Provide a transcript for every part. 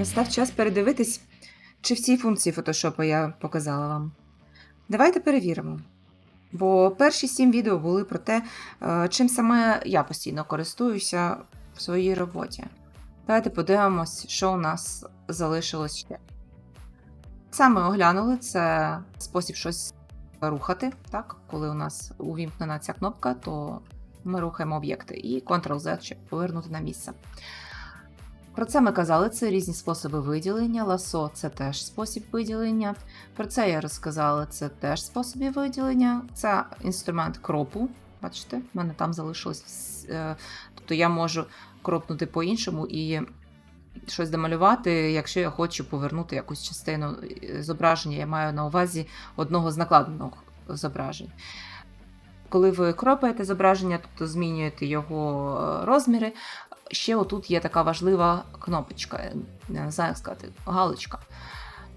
Настав час передивитись, чи всі функції Photoshop я показала вам. Давайте перевіримо. Бо перші сім відео були про те, е, чим саме я постійно користуюся в своїй роботі. Давайте подивимось, що у нас залишилось ще. Саме оглянули це спосіб щось рухати. Так? Коли у нас увімкнена ця кнопка, то ми рухаємо об'єкти і Ctrl-Z, щоб повернути на місце. Про це ми казали, це різні способи виділення. Ласо це теж спосіб виділення. Про це я розказала, це теж способи виділення. Це інструмент кропу. Бачите, в мене там залишилось. е, Тобто я можу кропнути по-іншому і щось домалювати, якщо я хочу повернути якусь частину е, зображення, я маю на увазі одного з накладених зображень. Коли ви кропаєте зображення, тобто змінюєте його е, розміри, ще отут є така важлива кнопочка, не знаю, як сказати, галочка.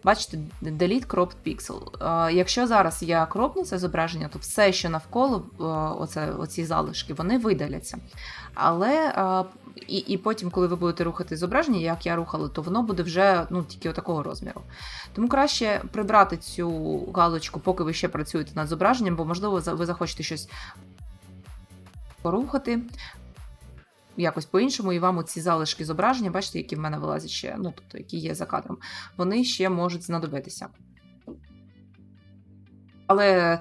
Бачите, Delete Cropped Pixel. Е, Якщо зараз я кропну це зображення, то все, що навколо е, оце, оці залишки, вони видаляться. Але е, і, і потім, коли ви будете рухати зображення, як я рухала, то воно буде вже ну, тільки отакого розміру. Тому краще прибрати цю галочку, поки ви ще працюєте над зображенням, бо, можливо, ви захочете щось порухати якось по-іншому, і вам оці залишки зображення, бачите, які в мене вилазять ще, ну, тобто, які є за кадром, вони ще можуть знадобитися. Але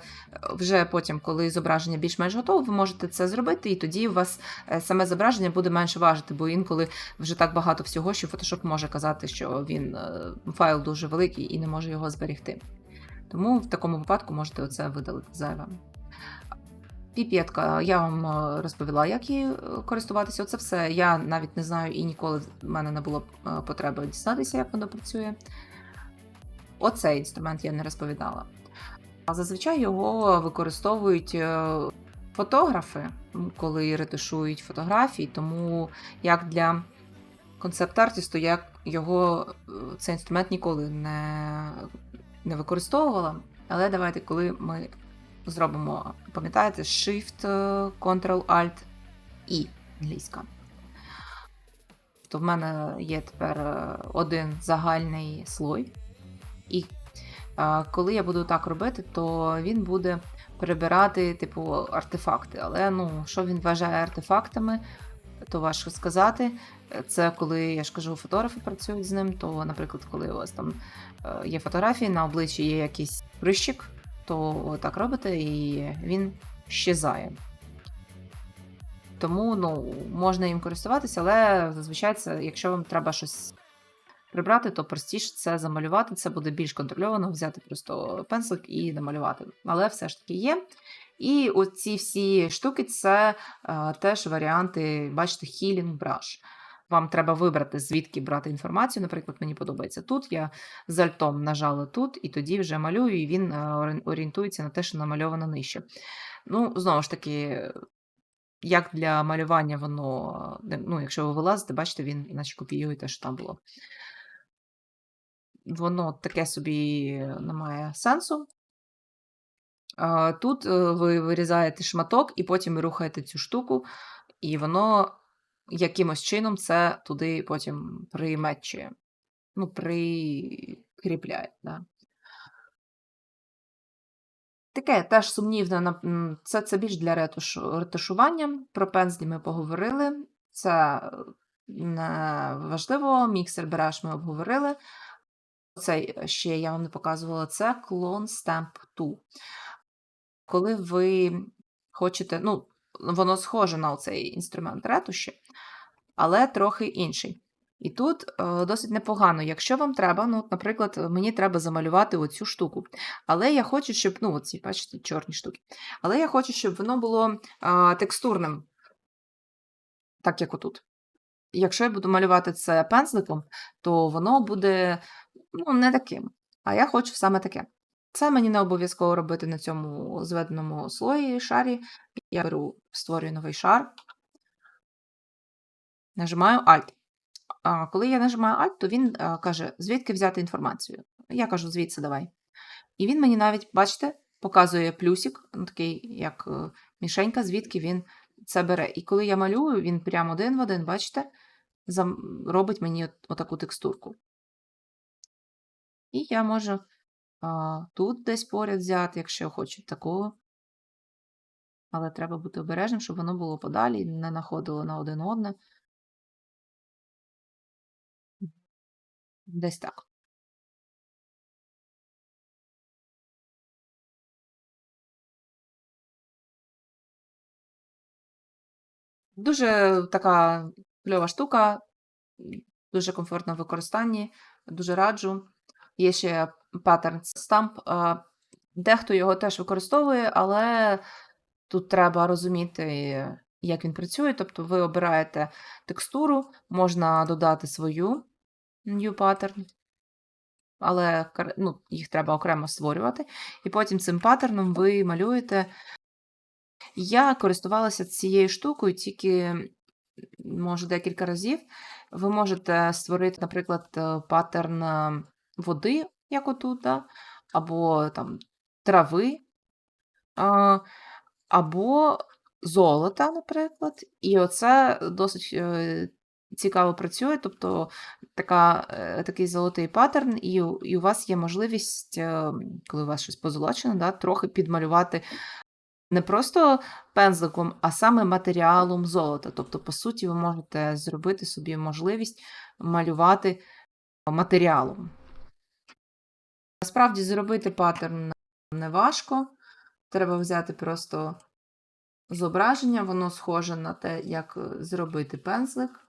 вже потім, коли зображення більш-менш готове, ви можете це зробити, і тоді у вас е, саме зображення буде менше важити, бо інколи вже так багато всього, що Photoshop може казати, що він е, файл дуже великий і не може його зберегти. Тому в такому випадку можете оце видалити зайве. Піпетка, я вам е, розповіла, як її е, користуватися. Оце все. Я навіть не знаю і ніколи в мене не було е, потреби дізнатися, як воно працює. Оцей інструмент я не розповідала. А зазвичай його використовують фотографи, коли ретушують фотографії, тому як для концепт-артісту я його цей інструмент ніколи не, не використовувала. Але давайте, коли ми зробимо, пам'ятаєте, Shift, е, Ctrl-Alt і англійська. То в мене є тепер е, один загальний слой. І а, коли я буду так робити, то він буде перебирати, типу, артефакти. Але ну, що він вважає артефактами, то важко сказати. Це коли я ж кажу, фотографи працюють з ним, то, наприклад, коли у вас там е, є фотографії, на обличчі є якийсь прищик, то так робите, і він щезає. Тому ну, можна їм користуватися, але зазвичай це, якщо вам треба щось прибрати, то простіше це замалювати. Це буде більш контрольовано, взяти просто пензлик і намалювати. Але все ж таки є. І оці всі штуки це е, теж варіанти, бачите, healing brush. Вам треба вибрати, звідки брати інформацію. Наприклад, мені подобається тут. Я з альтом нажала тут, і тоді вже малюю, і він е, орієнтується на те, що намальовано нижче. Ну, знову ж таки, як для малювання воно, е, ну, якщо ви вилазите, бачите, він наче копіює те, що там було. Воно таке собі не має сенсу. Тут е, ви вирізаєте шматок і потім рухаєте цю штуку, і воно якимось чином це туди потім примечує. Ну, прикріпляє. Да. Таке теж сумнівне. Це, це більш для ретушу, ретушування. Про пензлі ми поговорили. Це е, не важливо. Міксер береш ми обговорили. Цей ще я вам не показувала, це Clone Stamp 2. Коли ви хочете, ну, воно схоже на цей інструмент ретуші, але трохи інший. І тут е, досить непогано, якщо вам треба, ну, наприклад, мені треба замалювати оцю штуку. Але я хочу, щоб, ну, оці, бачите, чорні штуки. Але я хочу, щоб воно було а, текстурним, так як отут. Якщо я буду малювати це пензликом, то воно буде ну, не таким. А я хочу саме таке. Це мені не обов'язково робити на цьому зведеному слої шарі. Я беру, створюю новий шар, нажимаю Alt. А коли я нажимаю Alt, то він а, каже, звідки взяти інформацію. Я кажу, звідси давай. І він мені навіть, бачите, показує плюсик, ну, такий, як е, мішенька, звідки він це бере. І коли я малюю, він прямо один в один, бачите, робить мені от, отаку текстурку. І я можу тут десь поряд взяти, якщо хочу такого. Але треба бути обережним, щоб воно було подалі і не находило на один одне. Десь так. Дуже така кльова штука, дуже комфортна в використанні, дуже раджу. Є ще паттерн Stamp. Дехто його теж використовує, але тут треба розуміти, як він працює. Тобто ви обираєте текстуру, можна додати свою new pattern, але ну, їх треба окремо створювати. І потім цим паттерном ви малюєте. Я користувалася цією штукою тільки, може, декілька разів. Ви можете створити, наприклад, е, паттерн е, води, як отут, да? або там трави, а, або золота, наприклад. І оце досить е, цікаво працює, тобто така, е, такий золотий паттерн, і, і у вас є можливість, е, коли у вас щось позолочено, да, трохи підмалювати не просто пензликом, а саме матеріалом золота. Тобто, по суті, ви можете зробити собі можливість малювати матеріалом. Насправді, зробити паттерн не важко. Треба взяти просто зображення, воно схоже на те, як е, зробити пензлик.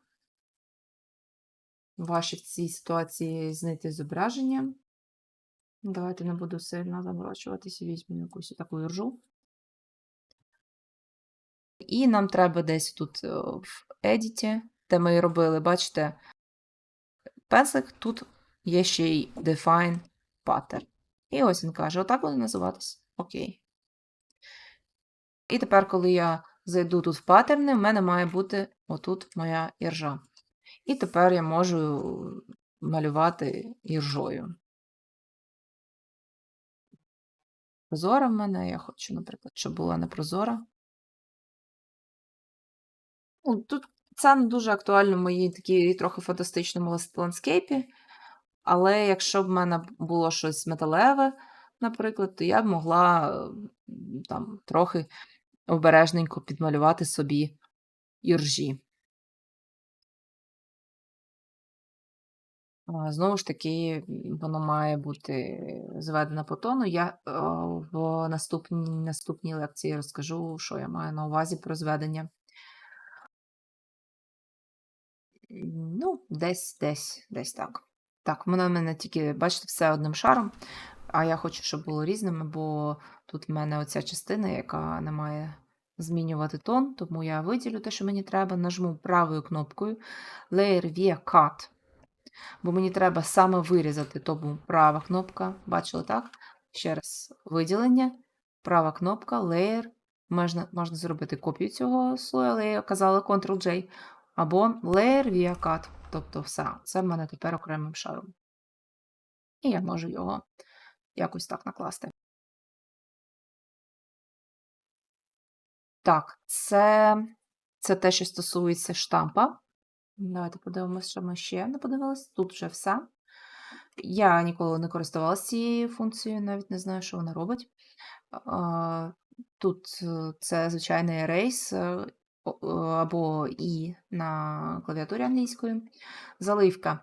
Ваші в цій ситуації знайти зображення. Давайте не буду сильно заморочуватися, візьму якусь таку іржу. І нам треба десь тут е, в едіті, де ми робили, бачите, пензлик, тут є ще й define pattern. І ось він каже: отак буде називатись. Окей. І тепер, коли я зайду тут в паттерни, в мене має бути отут моя іржа. І тепер я можу малювати іржою. Прозора в мене, я хочу, наприклад, щоб була не прозора. Ну, тут це не дуже актуально в моїй такій трохи фантастичному ландскейпі. Але якщо б в мене було щось металеве, наприклад, то я б могла там трохи обережненько підмалювати собі іржі. Знову ж таки, воно має бути зведено по тону. Я е, в наступній, наступній лекції розкажу, що я маю на увазі про зведення. Ну, десь, десь, десь так. Так, воно в мене тільки, бачите, все одним шаром, а я хочу, щоб було різними, бо тут в мене оця частина, яка не має змінювати тон, тому я виділю те, що мені треба, нажму правою кнопкою Layer Via Cut, бо мені треба саме вирізати, тому права кнопка, бачили так? Ще раз, виділення, права кнопка, Layer, можна, можна зробити копію цього слою, але я казала Ctrl-J, або Layer Via Cut, тобто все, це в мене тепер окремим шаром. І я можу його якось так накласти. Так, це, це те, що стосується штампа. Давайте подивимося, що ми ще не подивилися. Тут вже все. Я ніколи не користувалася цією функцією, навіть не знаю, що вона робить. Тут е, це звичайний ерейс е, або І на клавіатурі англійської. Заливка.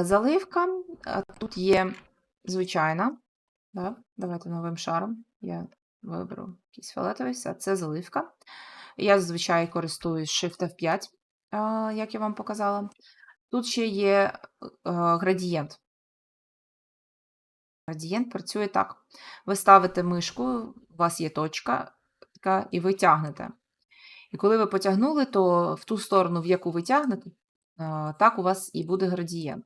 Заливка тут є звичайна. Да? Давайте новим шаром. Я виберу якийсь фіолетовий, все, це заливка. Я зазвичай користуюсь Shift F5, як я вам показала. Тут ще є е, градієнт. Градієнт працює так. Ви ставите мишку, у вас є точка, і ви тягнете. І коли ви потягнули, то в ту сторону, в яку ви тягнете, так у вас і буде градієнт.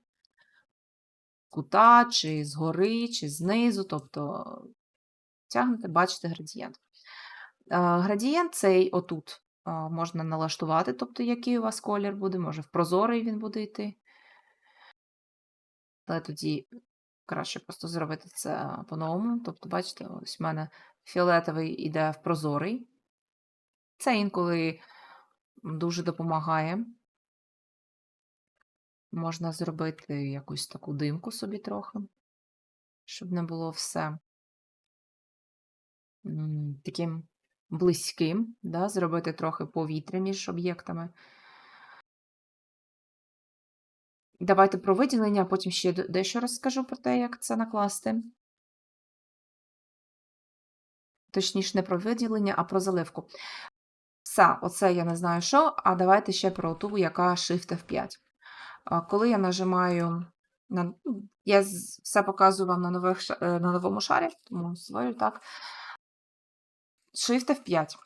Кута, чи згори, чи знизу, тобто тягнете, бачите градієнт. Градієнт цей отут можна налаштувати, тобто який у вас колір буде, може в прозорий він буде йти. Але тоді краще просто зробити це по-новому. Тобто, бачите, ось в мене фіолетовий іде в прозорий. Це інколи дуже допомагає. Можна зробити якусь таку димку собі трохи, щоб не було все таким близьким, да? зробити трохи повітря між об'єктами. Давайте про виділення, а потім ще дещо розкажу про те, як це накласти. Точніше, не про виділення, а про заливку. Все, оце я не знаю що, а давайте ще про ту, яка Shift F5. Коли я нажимаю на. ну, Я все показую вам на, нових, е, на новому шарі, тому свою так. Shift F5.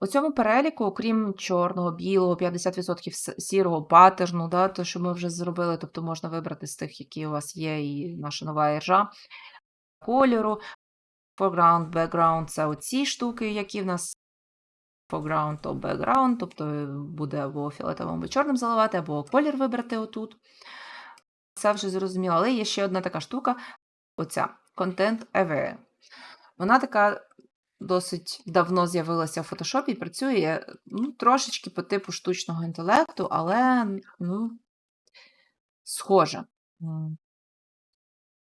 У цьому переліку, окрім чорного, білого, 50% сірого паттерну, да, то, що ми вже зробили, тобто можна вибрати з тих, які у вас є, і наша нова іржа, кольору, foreground, background це оці штуки, які в нас foreground то background, тобто е, буде або фіолетовим, або чорним заливати, або колір вибрати отут. Це вже зрозуміло. Але є ще одна така штука: оця Content Aware. Вона така досить давно з'явилася в фотошопі і працює ну, трошечки по типу штучного інтелекту, але ну, схоже.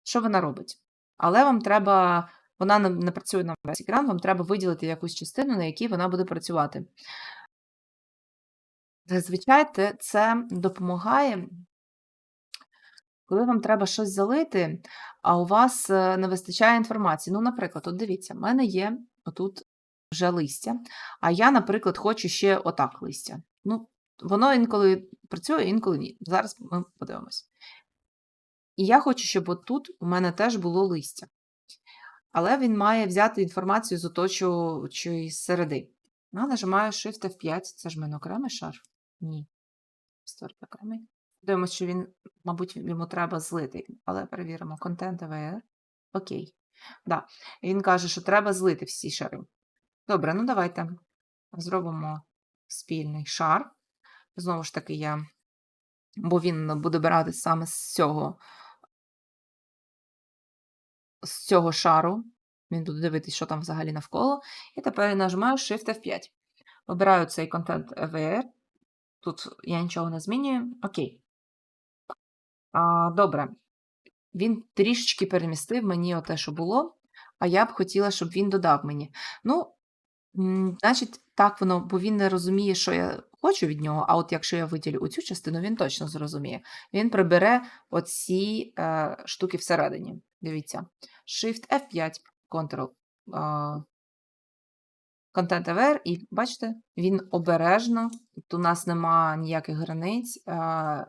Що вона робить? Але вам треба, вона не, працює на весь екран, вам треба виділити якусь частину, на якій вона буде працювати. Зазвичай це допомагає, коли вам треба щось залити, а у вас е, не вистачає інформації. Ну, наприклад, от дивіться, в мене є отут вже листя, а я, наприклад, хочу ще отак листя. Ну, воно інколи працює, інколи ні. Зараз ми подивимось. І я хочу, щоб отут у мене теж було листя. Але він має взяти інформацію з оточуючої середи. Ну, нажимаю Shift F5, це ж в мене окремий шар. Ні. Створити окремий. Дивимося, що він, мабуть, йому треба злити, але перевіримо. Content AWR. Окей. Да. Він каже, що треба злити всі шари. Добре, ну давайте зробимо спільний шар. Знову ж таки, я, бо він буде брати саме з цього, з цього шару. Він буде дивитися, що там взагалі навколо. І тепер нажимаю Shift F5. Вибираю цей Content AWR. Тут я нічого не змінюю. Окей. А, добре. Він трішечки перемістив мені оте, що було, а я б хотіла, щоб він додав мені. Ну, значить, так воно, бо він не розуміє, що я хочу від нього, а от якщо я виділю оцю частину, він точно зрозуміє. Він прибере оці е, штуки всередині. Дивіться. Shift F5, Ctrl. Content Aware, і бачите, він обережно, тут у нас нема ніяких границь,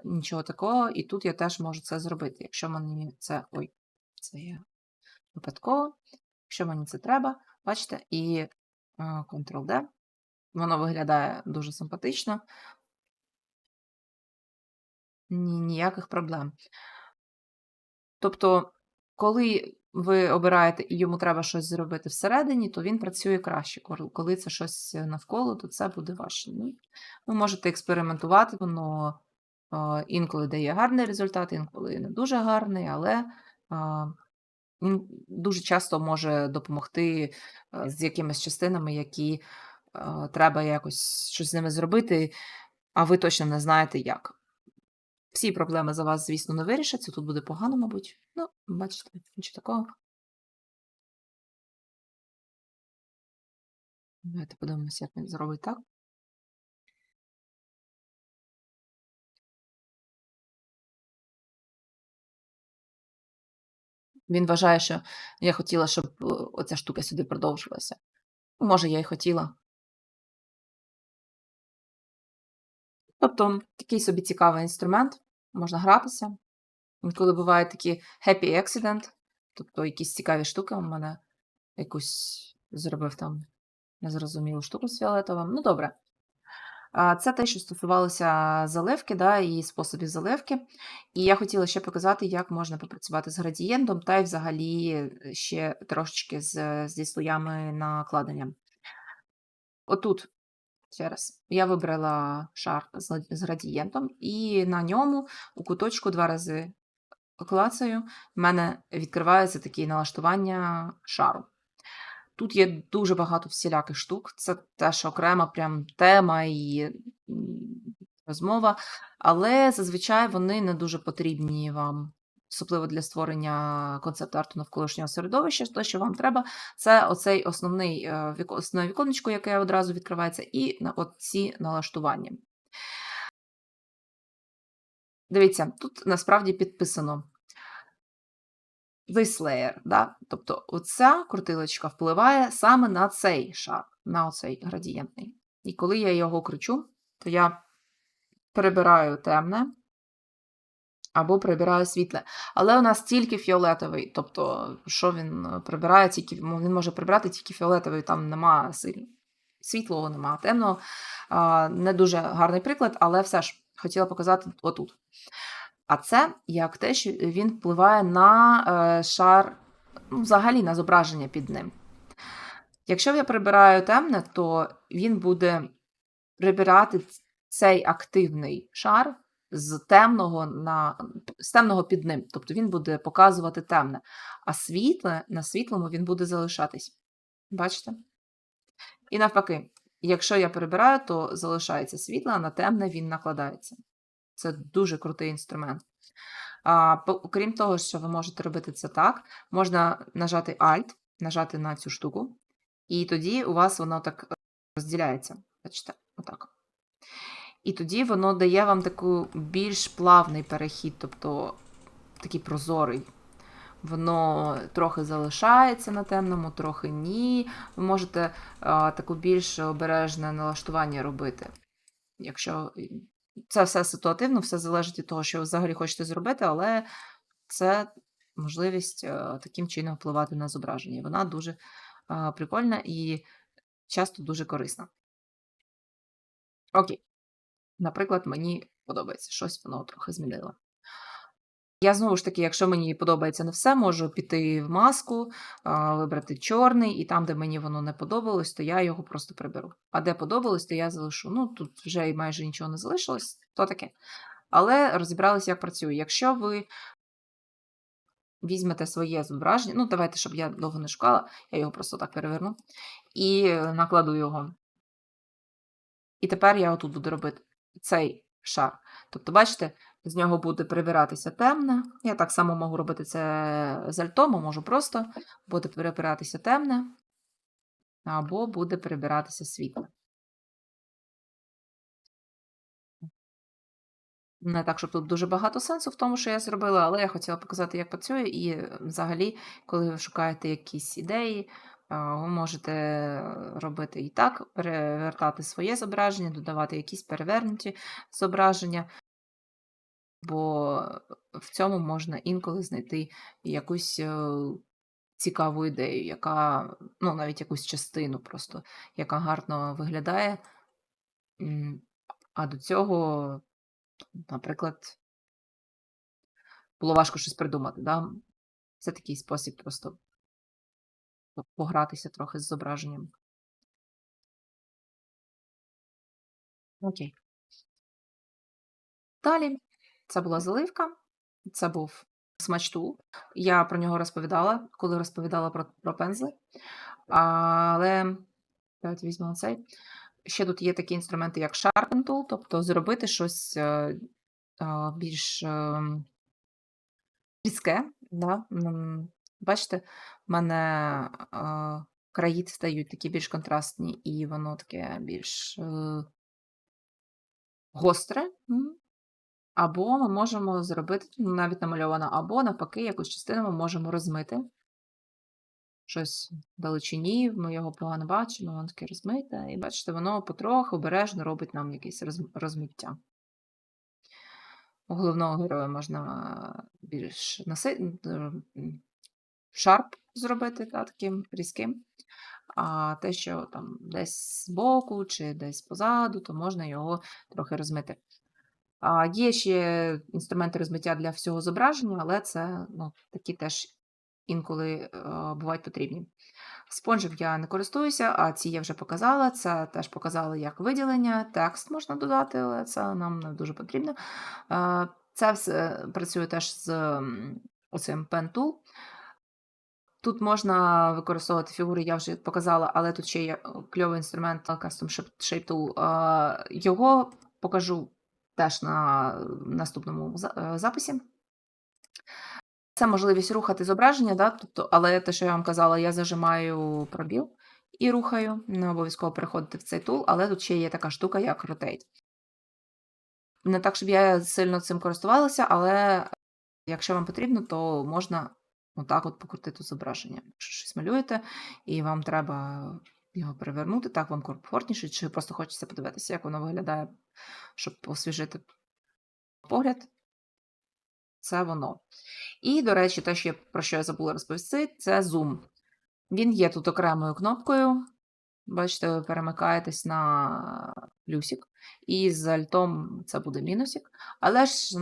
нічого такого, і тут я теж можу це зробити. Якщо мені це. Ой, це є випадково. Якщо мені це треба, бачите, і Ctrl-D. Воно виглядає дуже симпатично. Ніяких проблем. Тобто, коли ви обираєте і йому треба щось зробити всередині, то він працює краще. Коли це щось навколо, то це буде важче. Ну, ви можете експериментувати, воно інколи дає гарний результат, інколи не дуже гарний, але він дуже часто може допомогти з якимись частинами, які треба якось щось з ними зробити, а ви точно не знаєте як. Всі проблеми за вас, звісно, не вирішаться. Тут буде погано, мабуть. Ну, бачите, нічого такого. Давайте подивимося, як він зробить так. Він вважає, що я хотіла, щоб е, оця штука сюди продовжилася. Може, я і хотіла. Тобто, такий собі цікавий інструмент, можна гратися. Інколи бувають такі happy accident, тобто якісь цікаві штуки у мене якусь зробив там незрозумілу штуку з фіолетовим. Ну, добре. Це те, що стосувалося заливки да, і способів заливки. І я хотіла ще показати, як можна попрацювати з градієнтом, та й взагалі ще трошечки з, зі слоями накладення. Отут, ще раз, я вибрала шар з, градієнтом, і на ньому у куточку два рази клацаю, в мене відкривається такі налаштування шару. Тут є дуже багато всіляких штук. Це теж окрема прям тема, і розмова, але зазвичай вони не дуже потрібні вам, особливо для створення концепт-арту навколишнього середовища. Те, що вам треба, це оцей основний е, основне віконечко, яке одразу відкривається, і на ці налаштування. Дивіться, тут насправді підписано this layer, да? тобто оця крутилочка впливає саме на цей шар, на оцей градієнтний. І коли я його кручу, то я прибираю темне або прибираю світле. Але у нас тільки фіолетовий, тобто, що він е, прибирає, тільки, він може прибирати тільки фіолетовий, там нема силь- світлого, нема темного. Не дуже гарний приклад, але все ж хотіла показати отут. А це як те, що він впливає на е, шар, ну, взагалі на зображення під ним. Якщо я прибираю темне, то він буде прибирати цей активний шар з темного на з темного під ним. Тобто він буде показувати темне. А світле на світлому він буде залишатись. Бачите? І навпаки, якщо я прибираю, то залишається світло, а на темне він накладається. Це дуже крутий інструмент. А, Окрім того, що ви можете робити це так, можна нажати Alt, нажати на цю штуку, і тоді у вас воно так е, розділяється. Бачите, отак. І тоді воно дає вам таку більш плавний перехід, тобто такий прозорий. Воно трохи залишається на темному, трохи ні. Ви можете а, таку більш обережне налаштування робити. Якщо це все ситуативно, все залежить від того, що ви взагалі хочете зробити, але це можливість е, таким чином впливати на зображення. Вона дуже а, прикольна і часто дуже корисна. Окей. Наприклад, мені подобається щось, воно трохи змінило. Я знову ж таки, якщо мені подобається не все, можу піти в маску, вибрати чорний, і там, де мені воно не подобалось, то я його просто приберу. А де подобалось, то я залишу. Ну, тут вже і майже нічого не залишилось, то таке. Але розібралися, як працює. Якщо ви візьмете своє зображення, ну, давайте, щоб я довго не шукала, я його просто так переверну, і е, накладу його. І тепер я отут буду робити цей шар. Тобто, бачите, з нього буде прибиратися темне. Я так само можу робити це з альтом, а можу просто буде прибиратися темне, або буде прибиратися світле. Не так, щоб тут дуже багато сенсу в тому, що я зробила, але я хотіла показати, як працює, і взагалі, коли ви шукаєте якісь ідеї, ви можете робити і так, перевертати своє зображення, додавати якісь перевернуті зображення, бо в цьому можна інколи знайти якусь е, цікаву ідею, яка, ну, навіть якусь частину просто, яка гарно виглядає. А до цього, наприклад, було важко щось придумати. Да? Це такий спосіб просто погратися трохи з зображенням. Окей. Далі це була заливка, це був смачтул. Я про нього розповідала, коли розповідала про, про пензли. Але давайте візьмемо цей. Ще тут є такі інструменти, як Sharpen Tool, тобто зробити щось е, а, більш ем, різке. Да? Бачите, в мене а, краї стають такі більш контрастні, і воно таке більш е, гостре. Або ми можемо зробити, ну, навіть намальовано, або навпаки, якусь частину ми можемо розмити. Щось в далечині, ми його погано бачимо, воно таке розмите, і бачите, воно потроху обережно робить нам якесь роз- розмиття. У головного героя можна більш наси... шарп зробити та, таким різким. А те, що там десь збоку чи десь позаду, то можна його трохи розмити. А, є ще інструменти розмиття для всього зображення, але це ну, такі теж інколи е, бувають потрібні. Спонжем я не користуюся, а ці я вже показала. Це теж показала як виділення, текст можна додати, але це нам не дуже потрібно. Е, Це все працює теж з оцим Pen Tool. Тут можна використовувати фігури, я вже показала, але тут ще є кльовий інструмент Custom Shape- Tool. Е, Його покажу теж на наступному е, записі. Це можливість рухати зображення, да? тобто, але те, що я вам казала, я зажимаю пробіл і рухаю. Не обов'язково переходити в цей тул, але тут ще є така штука, як Rotate. Не так, щоб я сильно цим користувалася, але якщо вам потрібно, то можна отак от покрутити зображення. Якщо щось малюєте, і вам треба його перевернути, так вам комфортніше, чи просто хочеться подивитися, як воно виглядає, щоб освіжити погляд. Це воно. І, до речі, те, що я, про що я забула розповісти, це зум. Він є тут окремою кнопкою. Бачите, ви перемикаєтесь на плюсик, і з альтом це буде мінусик. Але ж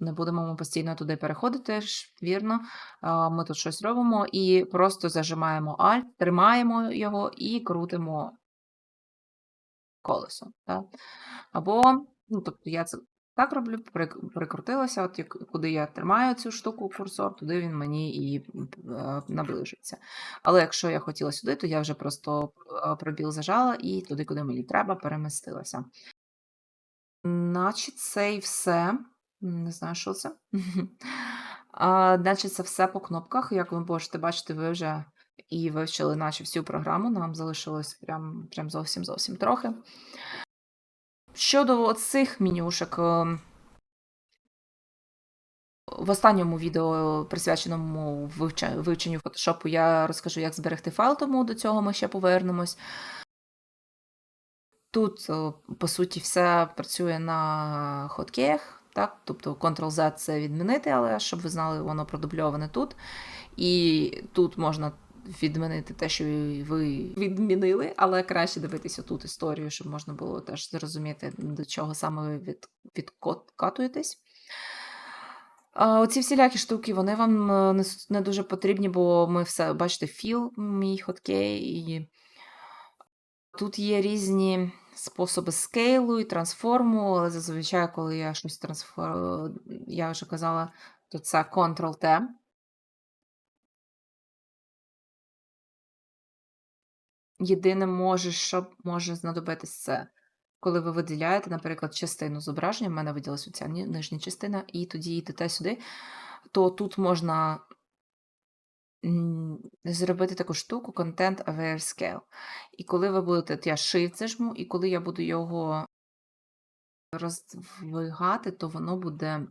не будемо ми постійно туди переходити, ж, вірно. Ми тут щось робимо і просто зажимаємо Alt, тримаємо його і крутимо колесо. Так? Або, ну, тобто я це так роблю, прикрутилася, от як- куди я тримаю цю штуку, курсор, туди він мені і е, наближиться. Але якщо я хотіла сюди, то я вже просто е, пробіл зажала і туди, куди мені треба, перемістилася. Наче це і все. Не знаю, що це. Наче це все по кнопках. Як ви можете бачити, ви вже і вивчили наче всю програму. Нам залишилось прям, прям зовсім зовсім трохи. Щодо цих менюшок, ем, в останньому відео, присвяченому вивченню фотошопу, я розкажу, як зберегти файл, тому до цього ми ще повернемось. Тут, по суті, все працює на хоткеях, так? Тобто Ctrl-Z це відмінити, але щоб ви знали, воно продубльоване тут. І тут можна відмінити те, що ви відмінили, але краще дивитися тут історію, щоб можна було теж зрозуміти, до чого саме ви від, відкатуєтесь. Оці всілякі штуки, вони вам е, не, дуже потрібні, бо ми все, бачите, філ, мій хоткей, і тут є різні способи скейлу і трансформу, але зазвичай, коли я щось трансформую, я вже казала, то це Ctrl-T. Єдине може, що може знадобитись це, коли ви виділяєте, наприклад, частину зображення, в мене виділилась оця нижня частина, і тоді йдете сюди, то тут можна зробити таку штуку Content Aware Scale. І коли ви будете, от я Shift зажму, і коли я буду його роздвигати, то воно буде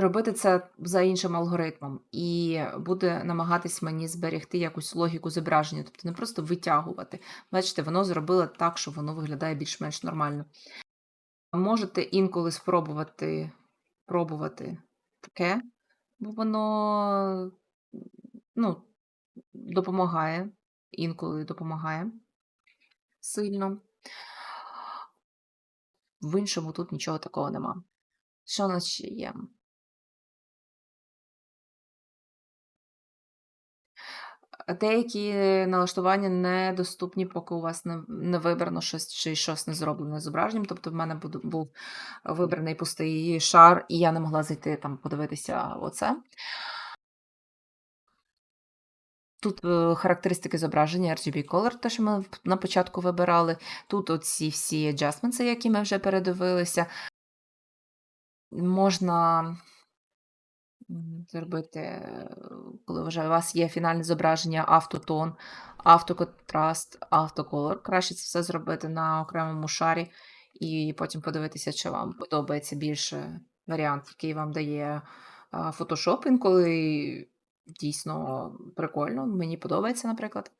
робити це за іншим алгоритмом, і буде намагатись мені зберегти якусь логіку зображення, тобто не просто витягувати. Бачите, воно зробило так, що воно виглядає більш-менш нормально. Можете інколи спробувати пробувати таке, бо воно ну, допомагає, інколи допомагає сильно. В іншому тут нічого такого нема. Що у нас ще є? Деякі налаштування недоступні, поки у вас не, не вибрано щось чи щось не зроблено зображенням. Тобто в мене буду- був вибраний пустий шар, і я не могла зайти там подивитися оце. Тут е, характеристики зображення RGB Color, те, що ми на початку вибирали. Тут оці всі adjustments, які ми вже передивилися. Можна зробити, е, коли вже у вас є фінальне зображення, автотон, автоконтраст, автоколор. Краще це все зробити на окремому шарі і потім подивитися, чи вам подобається більше варіант, який вам дає Photoshop. Інколи дійсно прикольно, мені подобається, наприклад.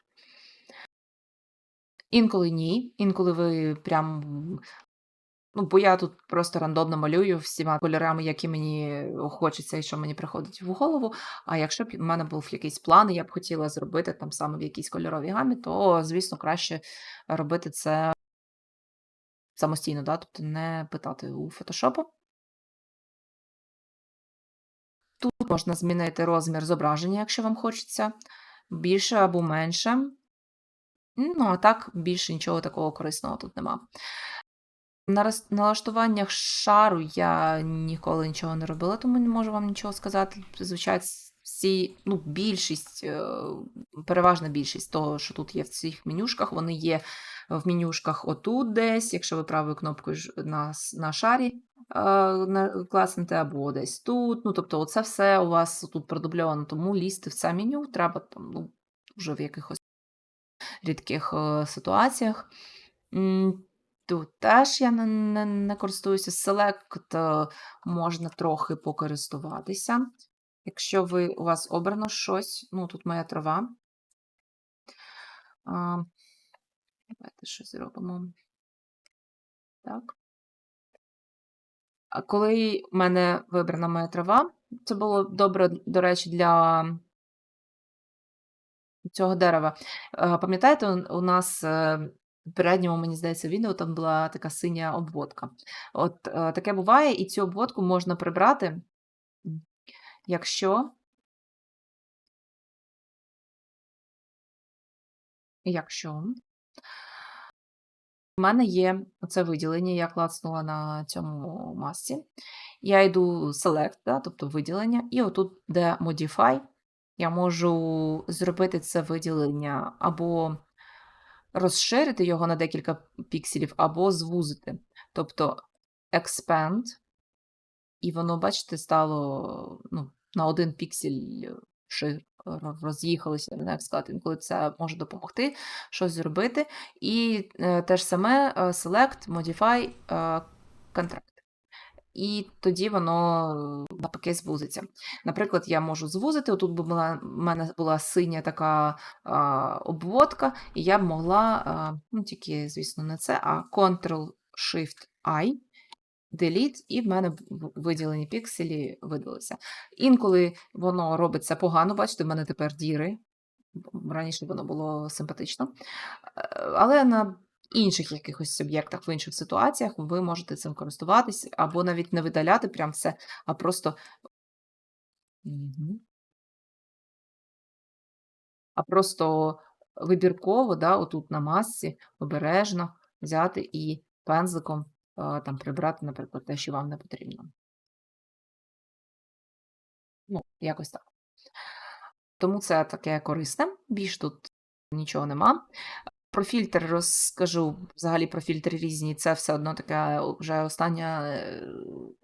Інколи ні. Інколи ви прям. Ну, бо я тут просто рандомно малюю всіма кольорами, які мені хочеться і що мені приходить в голову. А якщо б в мене був якийсь план, і я б хотіла зробити там саме в якійсь кольоровій гамі, то, звісно, краще робити це самостійно, да? тобто не питати у фотошопу. Тут можна змінити розмір зображення, якщо вам хочеться, більше або менше. Ну, а так, більше нічого такого корисного тут нема. На налаштуваннях шару я ніколи нічого не робила, тому не можу вам нічого сказати. Зазвичай всі, ну, більшість, е, переважна більшість того, що тут є в цих менюшках, вони є в менюшках отут десь, якщо ви правою кнопкою на, на шарі е, класнете, або десь тут. Ну, тобто, оце все у вас тут продубльовано, тому лізти в це меню треба там, ну, вже в якихось рідких е, ситуаціях. Тут теж я не, не, не користуюся. Select е, можна трохи покористуватися. Якщо ви, у вас обрано щось, ну тут моя трава. А, давайте щось зробимо. Так. А коли в мене вибрана моя трава, це було добре, до речі, для цього дерева. Е, Пам'ятаєте, у у нас передньому, мені здається, відео там була така синя обводка. От е, таке буває, і цю обводку можна прибрати, якщо, якщо в мене є оце виділення, я клацнула на цьому масці. Я йду Select, да, тобто виділення, і отут, де Modify, я можу зробити це виділення або розширити його на декілька пікселів, або звузити. Тобто Expand, і воно, бачите, стало ну, на один піксель шир, Роз'їхалися, роз'їхалося, не як сказати, інколи це може допомогти щось зробити. І е, те ж саме е, Select, Modify, е, Contract. І тоді воно навпаки звузиться. Наприклад, я можу звузити, отут би була, в мене була синя така а, обводка, і я б могла, а, ну тільки, звісно, не це, а Ctrl-Shift-I, Delete, і в мене виділені пікселі видалися. Інколи воно робиться погано, бачите, в мене тепер діри. Раніше воно було симпатично. Е, Але на інших якихось об'єктах, в інших ситуаціях ви можете цим користуватись, або навіть не видаляти прям все, а просто. А просто вибірково, да, отут на масці, обережно взяти і пензликом е, там прибрати, наприклад, те, що вам не потрібно. Ну, якось так. Тому це таке корисне, більш тут нічого нема. Про фільтр розкажу взагалі про фільтри різні. Це все одно таке вже остання, е,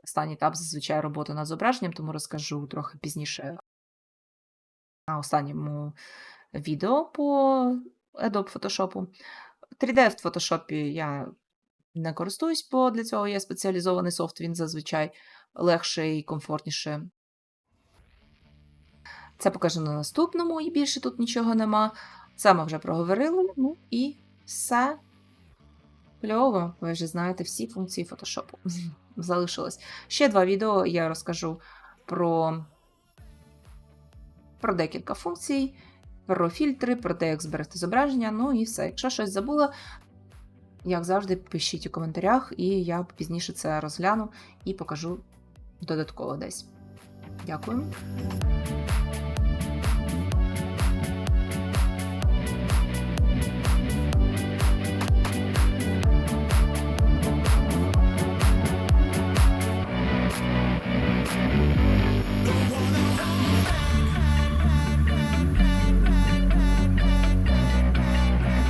останній етап зазвичай роботи над зображенням, тому розкажу трохи пізніше на останньому відео по Adobe Photoshop. 3D в Photoshop я не користуюсь, бо для цього є спеціалізований софт, він зазвичай легше і комфортніше. Це покажу на наступному, і більше тут нічого нема. Ми вже проговорили. Ну і все. Кльово, ви вже знаєте всі функції фотошопу. Залишилось. Ще два відео я розкажу про, про декілька функцій, про фільтри, про те, як зберегти зображення. Ну і все. Якщо щось забула, як завжди, пишіть у коментарях, і я пізніше це розгляну і покажу додатково десь. Дякую.